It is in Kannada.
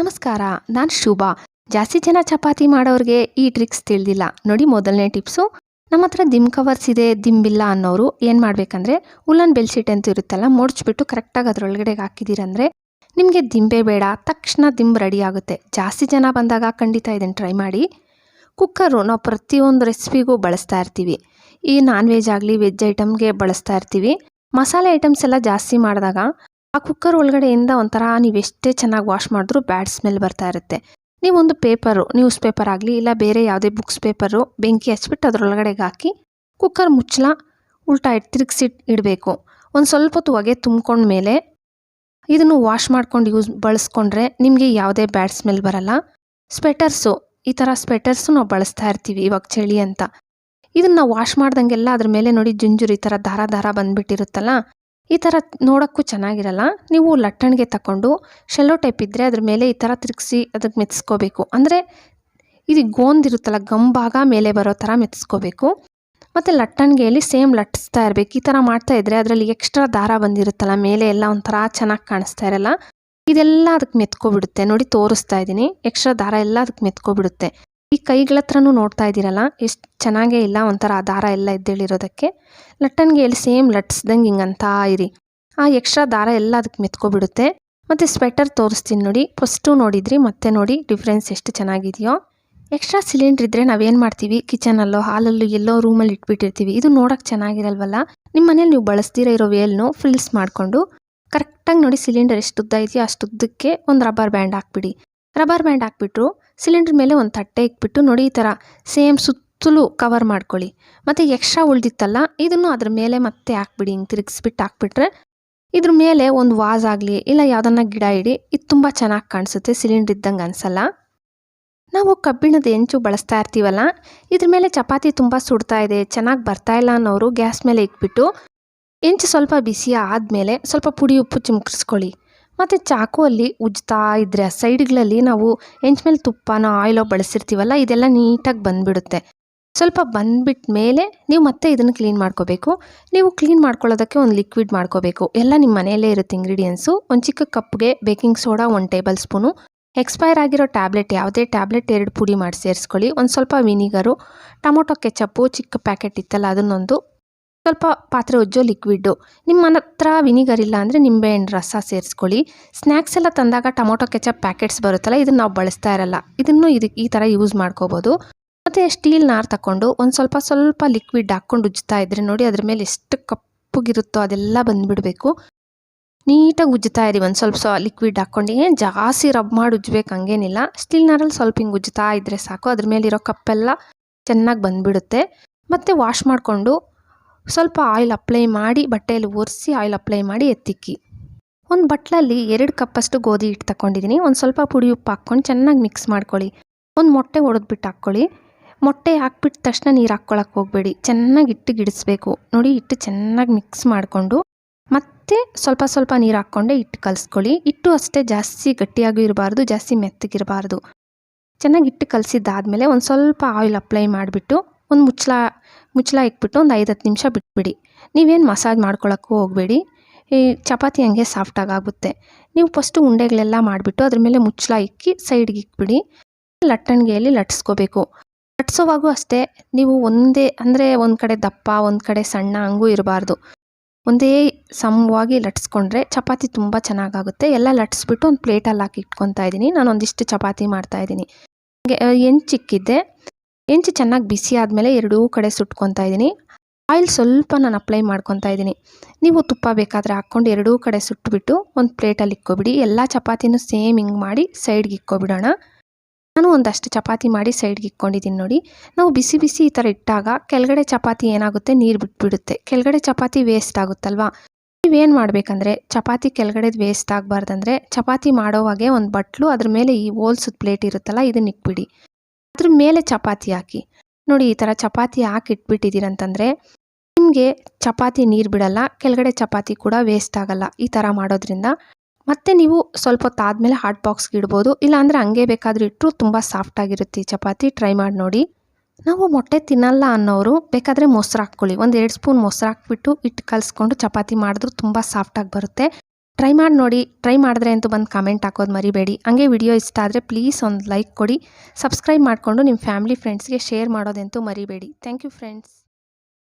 ನಮಸ್ಕಾರ, ನಾನು ಶುಭ. ಜಾಸ್ತಿ ಜನ ಚಪಾತಿ ಮಾಡೋರಿಗೆ ಈ ಟ್ರಿಕ್ಸ್ ತಿಳಿದಿಲ್ಲ. ನೋಡಿ ಮೊದಲನೇ ಟಿಪ್ಸು ನಮ್ಮ ಹತ್ರ ದಿಮ್ ಕವರ್ಸ್ ಇದೆ ದಿಂಬಿಲ್ಲ ಅನ್ನೋರು ಏನು ಮಾಡಬೇಕಂದ್ರೆ ಉಲ್ಲನ್ ಬೆಲ್ಶೀಟ್ ಅಂತ ಇರುತ್ತಲ್ಲ, ಮುಡ್ಚ್ಬಿಟ್ಟು ಕರೆಕ್ಟಾಗಿ ಅದರೊಳಗಡೆ ಹಾಕಿದ್ದೀರಂದ್ರೆ, ನಿಮಗೆ ದಿಂಬೆ ಬೇಡ, ತಕ್ಷಣ ದಿಂಬು ರೆಡಿ ಆಗುತ್ತೆ. ಜಾಸ್ತಿ ಜನ ಬಂದಾಗ ಖಂಡಿತ ಇದನ್ನು ಟ್ರೈ ಮಾಡಿ. ಕುಕ್ಕರು ನಾವು ಪ್ರತಿಯೊಂದು ರೆಸಿಪಿಗೂ ಬಳಸ್ತಾ ಇರ್ತೀವಿ. ಈ ನಾನ್ ವೆಜ್ ಆಗಲಿ ವೆಜ್ ಐಟಮ್ಗೆ ಬಳಸ್ತಾ ಇರ್ತೀವಿ. ಮಸಾಲೆ ಐಟಮ್ಸ್ ಎಲ್ಲ ಜಾಸ್ತಿ ಮಾಡಿದಾಗ ಆ ಕುಕ್ಕರ್ ಒಳಗಡೆಯಿಂದ ಒಂಥರ ನೀವು ಎಷ್ಟೇ ಚೆನ್ನಾಗಿ ವಾಶ್ ಮಾಡಿದ್ರೂ ಬ್ಯಾಡ್ ಸ್ಮೆಲ್ ಬರ್ತಾ ಇರುತ್ತೆ. ನೀವೊಂದು ಪೇಪರು ನ್ಯೂಸ್ ಪೇಪರ್ ಆಗಲಿ, ಇಲ್ಲ ಬೇರೆ ಯಾವುದೇ ಬುಕ್ಸ್ ಪೇಪರು ಬೆಂಕಿ ಹಚ್ಬಿಟ್ಟು ಅದರೊಳಗಡೆಗೆ ಹಾಕಿ ಕುಕ್ಕರ್ ಮುಚ್ಚಲ ಉಲ್ಟಾ ಇಟ್ಟು ತಿರುಗಿಸಿ ಇಡಬೇಕು. ಒಂದು ಸ್ವಲ್ಪ ಹೊತ್ತು ಹೊಗೆ ತುಂಬ್ಕೊಂಡ್ಮೇಲೆ ಇದನ್ನು ವಾಶ್ ಮಾಡ್ಕೊಂಡು ಯೂಸ್ ಬಳಸ್ಕೊಂಡ್ರೆ ನಿಮಗೆ ಯಾವುದೇ ಬ್ಯಾಡ್ ಸ್ಮೆಲ್ ಬರಲ್ಲ. ಸ್ವೆಟರ್ಸು ಈ ಥರ ಸ್ವೆಟರ್ಸು ನಾವು ಬಳಸ್ತಾ ಇರ್ತೀವಿ ಇವಾಗ ಚಳಿ ಅಂತ. ಇದನ್ನು ವಾಶ್ ಮಾಡ್ದಂಗೆಲ್ಲ ಅದ್ರ ಮೇಲೆ ನೋಡಿ ಜುಂಜುರಿ ಈ ಥರ ದಾರ ದಾರ ಬಂದುಬಿಟ್ಟಿರುತ್ತಲ್ಲ. ಈ ಥರ ನೋಡೋಕ್ಕೂ ಚೆನ್ನಾಗಿರಲ್ಲ. ನೀವು ಲಟ್ಟಣಿಗೆ ತಗೊಂಡು ಶೆಲ್ಲೋ ಟೈಪ್ ಇದ್ದರೆ ಅದ್ರ ಮೇಲೆ ಈ ಥರ ತಿರುಗಿಸಿ ಅದಕ್ಕೆ ಮೆತ್ಸ್ಕೋಬೇಕು. ಅಂದರೆ ಇದು ಗೋಂದಿರುತ್ತಲ್ಲ ಗಂಭಾಗ ಮೇಲೆ ಬರೋ ಥರ ಮೆತ್ಸ್ಕೋಬೇಕು. ಮತ್ತು ಲಟ್ಟಣಿಗೆಯಲ್ಲಿ ಸೇಮ್ ಲಟ್ಟಿಸ್ತಾ ಇರಬೇಕು. ಈ ಥರ ಮಾಡ್ತಾ ಇದ್ದರೆ ಅದರಲ್ಲಿ ಎಕ್ಸ್ಟ್ರಾ ದಾರ ಬಂದಿರುತ್ತಲ್ಲ, ಮೇಲೆ ಎಲ್ಲ ಒಂಥರ ಚೆನ್ನಾಗಿ ಕಾಣಿಸ್ತಾ ಇರಲ್ಲ. ಇದೆಲ್ಲ ಅದಕ್ಕೆ ಮೆತ್ಕೊಬಿಡುತ್ತೆ. ನೋಡಿ, ತೋರಿಸ್ತಾ ಇದ್ದೀನಿ. ಎಕ್ಸ್ಟ್ರಾ ದಾರ ಎಲ್ಲ ಅದಕ್ಕೆ ಮೆತ್ಕೊಬಿಡುತ್ತೆ. ಈ ಕೈಗಳ ಹತ್ರನೂ ನೋಡ್ತಾ ಇದ್ದೀರಲ್ಲ, ಎಷ್ಟು ಚೆನ್ನಾಗೇ ಇಲ್ಲ, ಒಂಥರ ದಾರ ಎಲ್ಲ ಎದ್ದೇಳಿರೋದಕ್ಕೆ. ಎಲ್ಲಿ ಸೇಮ್ ಲಟ್ಸ್ದಂಗೆ ಹಿಂಗಂತ ಇರಿ. ಆ ಎಕ್ಸ್ಟ್ರಾ ದಾರ ಎಲ್ಲ ಅದಕ್ಕೆ ಮೆತ್ಕೊಬಿಡುತ್ತೆ. ಮತ್ತು ಸ್ವೆಟರ್ ತೋರಿಸ್ತೀನಿ ನೋಡಿ, ಫಸ್ಟು ನೋಡಿದ್ರಿ, ಮತ್ತೆ ನೋಡಿ ಡಿಫ್ರೆನ್ಸ್ ಎಷ್ಟು ಚೆನ್ನಾಗಿದೆಯೋ. ಎಕ್ಸ್ಟ್ರಾ ಸಿಲಿಂಡ್ರ್ ಇದ್ದರೆ ನಾವೇನು ಮಾಡ್ತೀವಿ? ಕಿಚನಲ್ಲೋ, ಹಾಲಲ್ಲೋ, ಎಲ್ಲೋ ರೂಮಲ್ಲಿ ಇಟ್ಬಿಟ್ಟಿರ್ತೀವಿ. ಇದು ನೋಡೋಕೆ ಚೆನ್ನಾಗಿರಲ್ವಲ್ಲ? ನಿಮ್ಮ ಮನೇಲಿ ನೀವು ಬಳಸ್ತೀರ ಇರೋ ವೇಲ್ನು ಫಿಲ್ಸ್ ಮಾಡಿಕೊಂಡು, ಕರೆಕ್ಟಾಗಿ ನೋಡಿ ಸಿಲಿಂಡರ್ ಎಷ್ಟು ಉದ್ದ ಇದೆಯೋ ಅಷ್ಟು ಉದ್ದಕ್ಕೆ ಒಂದು ರಬ್ಬರ್ ಬ್ಯಾಂಡ್ ಹಾಕ್ಬಿಡಿ. ರಬ್ಬರ್ ಬ್ಯಾಂಡ್ ಹಾಕ್ಬಿಟ್ರು ಸಿಲಿಂಡ್ರ್ ಮೇಲೆ ಒಂದು ತಟ್ಟೆ ಇಕ್ಬಿಟ್ಟು ನೋಡಿ ಈ ಥರ ಸೇಮ್ ಸುತ್ತಲೂ ಕವರ್ ಮಾಡ್ಕೊಳ್ಳಿ. ಮತ್ತು ಎಕ್ಸ್ಟ್ರಾ ಉಳ್ದಿತ್ತಲ್ಲ, ಇದನ್ನು ಅದ್ರ ಮೇಲೆ ಮತ್ತೆ ಹಾಕ್ಬಿಡಿ, ಹಿಂಗೆ ತಿರುಗಿಸ್ಬಿಟ್ಟು ಹಾಕ್ಬಿಟ್ರೆ ಇದ್ರ ಮೇಲೆ ಒಂದು ವಾಸ್ ಆಗಲಿ ಇಲ್ಲ ಯಾವುದನ್ನ ಗಿಡ ಇಡಿ, ಇದು ತುಂಬ ಚೆನ್ನಾಗಿ ಕಾಣಿಸುತ್ತೆ, ಸಿಲಿಂಡ್ರ್ ಇದ್ದಂಗೆ ಅನಿಸಲ್ಲ. ನಾವು ಕಬ್ಬಿಣದ ಹೆಂಚು ಬಳಸ್ತಾ ಇರ್ತೀವಲ್ಲ, ಇದ್ರ ಮೇಲೆ ಚಪಾತಿ ತುಂಬ ಸುಡ್ತಾ ಇದೆ, ಚೆನ್ನಾಗಿ ಬರ್ತಾ ಇಲ್ಲ ಅನ್ನೋರು ಗ್ಯಾಸ್ ಮೇಲೆ ಇಕ್ಬಿಟ್ಟು ಹೆಂಚು ಸ್ವಲ್ಪ ಬಿಸಿ ಆದಮೇಲೆ ಸ್ವಲ್ಪ ಪುಡಿ ಉಪ್ಪು ಚಿಮ್ಕಿಸ್ಕೊಳ್ಳಿ. ಮತ್ತು ಚಾಕುವಲ್ಲಿ ಉಜ್ತಾ ಇದ್ದರೆ ಆ ಸೈಡ್ಗಳಲ್ಲಿ ನಾವು ಹೆಂಚ್ ಮೇಲೆ ತುಪ್ಪನ ಆಯಿಲೋ ಬಳಸಿರ್ತೀವಲ್ಲ, ಇದೆಲ್ಲ ನೀಟಾಗಿ ಬಂದುಬಿಡುತ್ತೆ. ಸ್ವಲ್ಪ ಬಂದ್ಬಿಟ್ಟ ಮೇಲೆ ನೀವು ಮತ್ತೆ ಇದನ್ನು ಕ್ಲೀನ್ ಮಾಡ್ಕೋಬೇಕು. ನೀವು ಕ್ಲೀನ್ ಮಾಡ್ಕೊಳ್ಳೋದಕ್ಕೆ ಒಂದು ಲಿಕ್ವಿಡ್ ಮಾಡ್ಕೋಬೇಕು. ಎಲ್ಲ ನಿಮ್ಮ ಮನೆಯಲ್ಲೇ ಇರುತ್ತೆ ಇಂಗ್ರೀಡಿಯೆಂಟ್ಸು ಒಂದು ಚಿಕ್ಕ ಕಪ್ಗೆ ಬೇಕಿಂಗ್ ಸೋಡಾ ಒಂದು ಟೇಬಲ್ ಸ್ಪೂನು ಎಕ್ಸ್ಪೈರ್ ಆಗಿರೋ ಟ್ಯಾಬ್ಲೆಟ್ ಯಾವುದೇ ಟ್ಯಾಬ್ಲೆಟ್ ಎರಡು ಪುಡಿ ಮಾಡಿ ಸೇರಿಸ್ಕೊಳ್ಳಿ. ಒಂದು ಸ್ವಲ್ಪ ವಿನಿಗರು ಟೊಮೊಟೊ ಕೆಚಪ್ಪು ಚಿಕ್ಕ ಪ್ಯಾಕೆಟ್ ಇತ್ತಲ್ಲ, ಅದನ್ನೊಂದು ಸ್ವಲ್ಪ ಪಾತ್ರೆ ಉಜ್ಜೋ ಲಿಕ್ವಿಡ್ಡು ನಿಮ್ಮ ಹತ್ರ ವಿನಿಗರ್ ಇಲ್ಲ ಅಂದರೆ ನಿಂಬೆಹಣ್ಣು ರಸ ಸೇರಿಸ್ಕೊಳ್ಳಿ. ಸ್ನ್ಯಾಕ್ಸ್ ಎಲ್ಲ ತಂದಾಗ ಟೊಮೊಟೊ ಕೆಚಪ್ ಪ್ಯಾಕೆಟ್ಸ್ ಬರುತ್ತಲ್ಲ, ಇದನ್ನು ನಾವು ಬಳಸ್ತಾ ಇರಲ್ಲ. ಇದನ್ನು ಇದು ಈ ಥರ ಯೂಸ್ ಮಾಡ್ಕೋಬೋದು. ಮತ್ತು ಸ್ಟೀಲ್ ನಾರು ತಗೊಂಡು ಒಂದು ಸ್ವಲ್ಪ ಸ್ವಲ್ಪ ಲಿಕ್ವಿಡ್ ಹಾಕ್ಕೊಂಡು ಉಜ್ತಾ ಇದ್ರೆ ನೋಡಿ ಅದ್ರ ಮೇಲೆ ಎಷ್ಟು ಕಪ್ಪುಗಿರುತ್ತೋ ಅದೆಲ್ಲ ಬಂದುಬಿಡಬೇಕು. ನೀಟಾಗಿ ಉಜ್ಜುತ್ತಾ ಇರಿ, ಒಂದು ಸ್ವಲ್ಪ ಲಿಕ್ವಿಡ್ ಹಾಕ್ಕೊಂಡು. ಏನು ಜಾಸ್ತಿ ರಬ್ ಮಾಡಿ ಉಜ್ಜಬೇಕು ಹಂಗೇನಿಲ್ಲ. ಸ್ಟೀಲ್ ನಾರಲ್ಲಿ ಸ್ವಲ್ಪ ಹಿಂಗೆ ಉಜ್ಜುತ್ತಾ ಇದ್ದರೆ ಸಾಕು. ಅದ್ರ ಮೇಲಿರೋ ಕಪ್ಪೆಲ್ಲ ಚೆನ್ನಾಗಿ ಬಂದುಬಿಡುತ್ತೆ. ಮತ್ತು ವಾಶ್ ಮಾಡಿಕೊಂಡು ಸ್ವಲ್ಪ ಆಯಿಲ್ ಅಪ್ಲೈ ಮಾಡಿ ಬಟ್ಟೆಯಲ್ಲಿ ಒರೆಸಿ ಆಯಿಲ್ ಅಪ್ಲೈ ಮಾಡಿ ಎತ್ತಿಕ್ಕಿ. ಒಂದು ಬಟ್ಲಲ್ಲಿ ಎರಡು ಕಪ್ಪಷ್ಟು ಗೋಧಿ ಹಿಟ್ಟು ತಗೊಂಡಿದ್ದೀನಿ ಒಂದು ಸ್ವಲ್ಪ ಪುಡಿ ಉಪ್ಪು ಹಾಕ್ಕೊಂಡು ಚೆನ್ನಾಗಿ ಮಿಕ್ಸ್ ಮಾಡ್ಕೊಳ್ಳಿ. ಒಂದು ಮೊಟ್ಟೆ ಒಡೆದ್ಬಿಟ್ಟು ಹಾಕ್ಕೊಳ್ಳಿ. ಮೊಟ್ಟೆ ಹಾಕ್ಬಿಟ್ಟ ತಕ್ಷಣ ನೀರು ಹಾಕ್ಕೊಳಕ್ಕೆ ಹೋಗಬೇಡಿ. ಚೆನ್ನಾಗಿ ಹಿಟ್ಟು ಗಿಡಿಸ್ಬೇಕು. ನೋಡಿ ಹಿಟ್ಟು ಚೆನ್ನಾಗಿ ಮಿಕ್ಸ್ ಮಾಡಿಕೊಂಡು ಮತ್ತೆ ಸ್ವಲ್ಪ ಸ್ವಲ್ಪ ನೀರು ಹಾಕ್ಕೊಂಡೆ ಹಿಟ್ಟು ಕಲಿಸ್ಕೊಳ್ಳಿ. ಹಿಟ್ಟು ಅಷ್ಟೇ ಜಾಸ್ತಿ ಗಟ್ಟಿಯಾಗೂ ಇರಬಾರ್ದು, ಜಾಸ್ತಿ ಮೆತ್ತಗಿರಬಾರ್ದು. ಚೆನ್ನಾಗಿ ಹಿಟ್ಟು ಕಲಸಿದ್ದಾದಮೇಲೆ ಒಂದು ಸ್ವಲ್ಪ ಆಯಿಲ್ ಅಪ್ಲೈ ಮಾಡಿಬಿಟ್ಟು ಒಂದು ಮುಚ್ಚಳ ಮುಚ್ಚಳ ಇಟ್ಬಿಟ್ಟು ಒಂದು ಐದು ಹತ್ತು ನಿಮಿಷ ಬಿಟ್ಬಿಡಿ. ನೀವೇನು ಮಸಾಜ್ ಮಾಡ್ಕೊಳ್ಳೋಕ್ಕೂ ಹೋಗಬೇಡಿ. ಈ ಚಪಾತಿ ಹಂಗೆ ಸಾಫ್ಟಾಗಿ ಆಗುತ್ತೆ. ನೀವು ಫಸ್ಟು ಉಂಡೆಗಳೆಲ್ಲ ಮಾಡಿಬಿಟ್ಟು ಅದ್ರ ಮೇಲೆ ಮುಚ್ಚಳ ಇಕ್ಕಿ ಸೈಡ್ಗೆ ಇಕ್ಬಿಡಿ ಲಟ್ಟಣಿಗೆಯಲ್ಲಿ ಲಟ್ಟಿಸ್ಕೋಬೇಕು. ಲಟ್ಸೋವಾಗೂ ಅಷ್ಟೇ, ನೀವು ಒಂದೇ, ಅಂದರೆ ಒಂದು ಕಡೆ ದಪ್ಪ, ಒಂದು ಕಡೆ ಸಣ್ಣ ಹಂಗೂ ಇರಬಾರ್ದು. ಒಂದೇ ಸಮವಾಗಿ ಲಟ್ಸ್ಕೊಂಡ್ರೆ ಚಪಾತಿ ತುಂಬ ಚೆನ್ನಾಗಾಗುತ್ತೆ. ಎಲ್ಲ ಲಟ್ಸ್ಬಿಟ್ಟು ಒಂದು ಪ್ಲೇಟಲ್ಲಿ ಹಾಕಿ ಇಟ್ಕೊತಾ ಇದ್ದೀನಿ. ನಾನು ಒಂದಿಷ್ಟು ಚಪಾತಿ ಮಾಡ್ತಾಯಿದ್ದೀನಿ ಹಂಗೆ ಹೆಂಚು ಚೆನ್ನಾಗಿ ಬಿಸಿ ಆದಮೇಲೆ ಎರಡೂ ಕಡೆ ಸುಟ್ಕೊತಾ ಇದ್ದೀನಿ. ಆಯಿಲ್ ಸ್ವಲ್ಪ ನಾನು ಅಪ್ಲೈ ಮಾಡ್ಕೊತಾ ಇದ್ದೀನಿ. ನೀವು ತುಪ್ಪ ಬೇಕಾದರೆ ಹಾಕ್ಕೊಂಡು ಎರಡೂ ಕಡೆ ಸುಟ್ಬಿಟ್ಟು ಒಂದು ಪ್ಲೇಟಲ್ಲಿ ಇಕ್ಕೊಬಿಡಿ. ಎಲ್ಲ ಚಪಾತಿನೂ ಸೇಮ್ ಹಿಂಗೆ ಮಾಡಿ ಸೈಡ್ಗೆ ಇಕ್ಕೊಬಿಡೋಣ. ನಾನು ಒಂದಷ್ಟು ಚಪಾತಿ ಮಾಡಿ ಸೈಡ್ಗೆ ಇಕ್ಕೊಂಡಿದ್ದೀನಿ ನೋಡಿ. ನಾವು ಬಿಸಿ ಬಿಸಿ ಈ ಥರ ಇಟ್ಟಾಗ ಕೆಳಗಡೆ ಚಪಾತಿ ಏನಾಗುತ್ತೆ? ನೀರು ಬಿಟ್ಬಿಡುತ್ತೆ. ಕೆಳಗಡೆ ಚಪಾತಿ ವೇಸ್ಟ್ ಆಗುತ್ತಲ್ವಾ? ನೀವೇನು ಮಾಡಬೇಕಂದ್ರೆ ಚಪಾತಿ ಕೆಳಗಡೆದು ವೇಸ್ಟ್ ಆಗಬಾರ್ದಂದ್ರೆ ಚಪಾತಿ ಮಾಡೋವಾಗೆ ಒಂದು ಬಟ್ಲು ಅದ್ರ ಮೇಲೆ ಈ ಹೋಲ್ಸದ ಪ್ಲೇಟ್ ಇರುತ್ತಲ್ಲ, ಇದನ್ನ ಇಕ್ಬಿಡಿ. ಅದ್ರ ಮೇಲೆ ಚಪಾತಿ ಹಾಕಿ. ನೋಡಿ ಈ ಥರ ಚಪಾತಿ ಹಾಕಿ ಇಟ್ಬಿಟ್ಟಿದ್ದೀರಂತಂದರೆ ನಿಮಗೆ ಚಪಾತಿ ನೀರು ಬಿಡಲ್ಲ, ಕೆಳಗಡೆ ಚಪಾತಿ ಕೂಡ ವೇಸ್ಟ್ ಆಗಲ್ಲ ಈ ಥರ ಮಾಡೋದ್ರಿಂದ. ಮತ್ತೆ ನೀವು ಸ್ವಲ್ಪ ಹೊತ್ತಾದಮೇಲೆ ಹಾಟ್ ಬಾಕ್ಸ್ಗೆ ಇಡ್ಬೋದು ಇಲ್ಲಾಂದರೆ ಹಂಗೆ ಬೇಕಾದರೂ ಇಟ್ಟರು ತುಂಬ ಸಾಫ್ಟಾಗಿರುತ್ತೆ ಈ ಚಪಾತಿ. ಟ್ರೈ ಮಾಡಿ ನೋಡಿ. ನಾವು ಮೊಟ್ಟೆ ತಿನ್ನಲ್ಲ ಅನ್ನೋರು ಬೇಕಾದರೆ ಮೊಸರು ಹಾಕ್ಕೊಳ್ಳಿ. ಒಂದು ಎರಡು ಸ್ಪೂನ್ ಮೊಸರು ಹಾಕ್ಬಿಟ್ಟು ಇಟ್ಟು ಕಲಿಸ್ಕೊಂಡು ಚಪಾತಿ ಮಾಡಿದ್ರು ತುಂಬ ಸಾಫ್ಟಾಗಿ ಬರುತ್ತೆ. ಟ್ರೈ ಮಾಡಿ ನೋಡಿ ಟ್ರೈ ಮಾಡಿದ್ರೆ ಅಂತೂ ಬಂದು ಕಮೆಂಟ್ ಹಾಕೋದು ಮರಿಬೇಡಿ. ಹಂಗೆ ವಿಡಿಯೋ ಇಷ್ಟ ಆದರೆ ಪ್ಲೀಸ್ ಒಂದು ಲೈಕ್ ಕೊಡಿ. ಸಬ್ಸ್ಕ್ರೈಬ್ ಮಾಡಿಕೊಂಡು ನಿಮ್ಮ ಫ್ಯಾಮಿಲಿ ಫ್ರೆಂಡ್ಸ್ಗೆ ಶೇರ್ ಮಾಡೋದಂತೂ ಮರಿಬೇಡಿ. Thank you friends